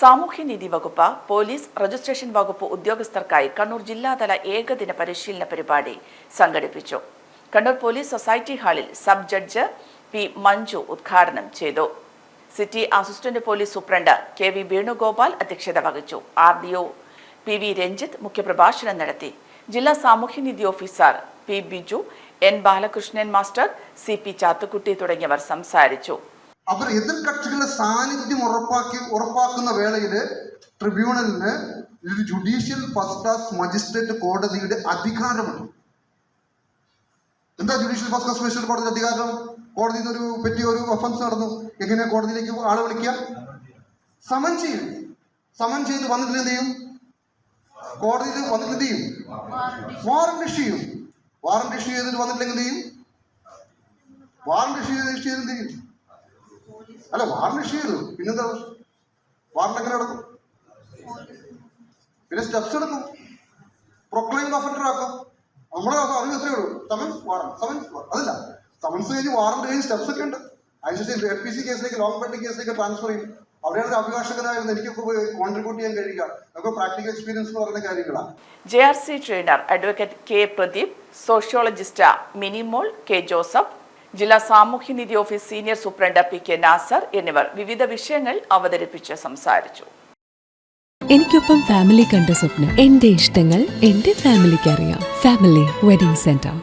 സാമൂഹ്യനീതി വകുപ്പ് police registration വകുപ്പ് ഉദ്യോഗസ്ഥർക്കായി കണ്ണൂർ ജില്ലാതല ഏകദിന പരിശീലന പരിപാടി സംഘടിപ്പിച്ചു. കണ്ണൂർ പോലീസ് സൊസൈറ്റി ഹാളിൽ സബ് ജഡ്ജ് പി മഞ്ജു ഉദ്ഘാടനം ചെയ്തു. City assistant police superintendent K V Venugopal അധ്യക്ഷത വഹിച്ചു. R D O P V Ranjith മുഖ്യപ്രഭാഷണം നടത്തി. ജില്ലാ സാമൂഹ്യനീതി officer P Biju N Balakrishnan master C P Chathukutty തുടങ്ങിയവർ സംസാരിച്ചു. അവർ എതിർകക്ഷികളുടെ സാന്നിധ്യം ഉറപ്പാക്കി ഉറപ്പാക്കുന്ന വേളയിൽ ട്രിബ്യൂണലിന് ഒരു ജുഡീഷ്യൽ ഫസ്റ്റ് ക്ലാസ് മജിസ്ട്രേറ്റ് കോടതിയുടെ അധികാരമുണ്ട്. എന്താ ജുഡീഷ്യൽ ഫസ്റ്റ് ക്ലാസ് മജിസ്ട്രേറ്റ് കോടതിയുടെ അധികാരം? കോടതിയിൽ ഒരു പറ്റിയ ഒരു ഒഫൻസ് നടന്നു. എങ്ങനെ കോടതിയിലേക്ക് ആളെ വിളിക്കുക? സമൻ ചെയ്യും. സമൻ ചെയ്ത് വന്നിട്ട് എന്ത് ചെയ്യും? കോടതിയിൽ വന്നിട്ട് എന്ത് ചെയ്യും? വാറന്റ് ഇഷ്യൂ ചെയ്യും. വാറന്റ് ഇഷ്യൂ ചെയ്തിട്ട് വന്നിട്ടില്ലെങ്കിൽ എന്ത് ചെയ്യും? വാറന്റ് ഇഷ്യൂ ചെയ്ത് ഇഷ്യൂ ചെയ്ത് എന്ത് ചെയ്യും? അല്ല വാർണിഷ് ചെയ്തു പിന്നെന്താ? വാറണ്ട് എങ്ങനെ നടക്കും? പിന്നെ സ്റ്റെപ്സ് എടുക്കും. പ്രൊക്ലൈം ഓഫൻഡർ ആക്കും. നമ്മളെ അറിവ് എത്രയേ ഉള്ളൂ? സമൻസ് വാറൻ സമൻസ് അതല്ല. സമൻസ് കഴിഞ്ഞ് വാറന്റ് കഴിഞ്ഞ് സ്റ്റെപ്സ് ഒക്കെ ഉണ്ട്. അതിനുശേഷം എഫ് പി സി കേസിലേക്ക് ലോങ് പെൻഡിങ് കേസിലേക്ക് ട്രാൻസ്ഫർ ചെയ്യും. അവിടെയാണ് അഭിഭാഷകനായിരുന്നു എനിക്കൊക്കെ കോൺട്രിബ്യൂട്ട് ചെയ്യാൻ കഴിയുക നമുക്ക് പ്രാക്ടിക്കൽ എക്സ്പീരിയൻസ് എന്ന് പറയുന്ന കാര്യങ്ങളാണ്. J R C trainer advocate K Pradeep sociologist Minimol K Joseph ജില്ലാ സാമൂഹ്യനീതി office senior superintendent P K Nasar എന്നിവർ വിവിധ വിഷയങ്ങൾ അവതരിപ്പിച്ച് സംസാരിച്ചു. എനിക്കൊപ്പം ഫാമിലി കണ്ട സ്വപ്നം. എന്റെ ഇഷ്ടങ്ങൾ എന്റെ ഫാമിലിക്ക് അറിയാം. Family wedding centre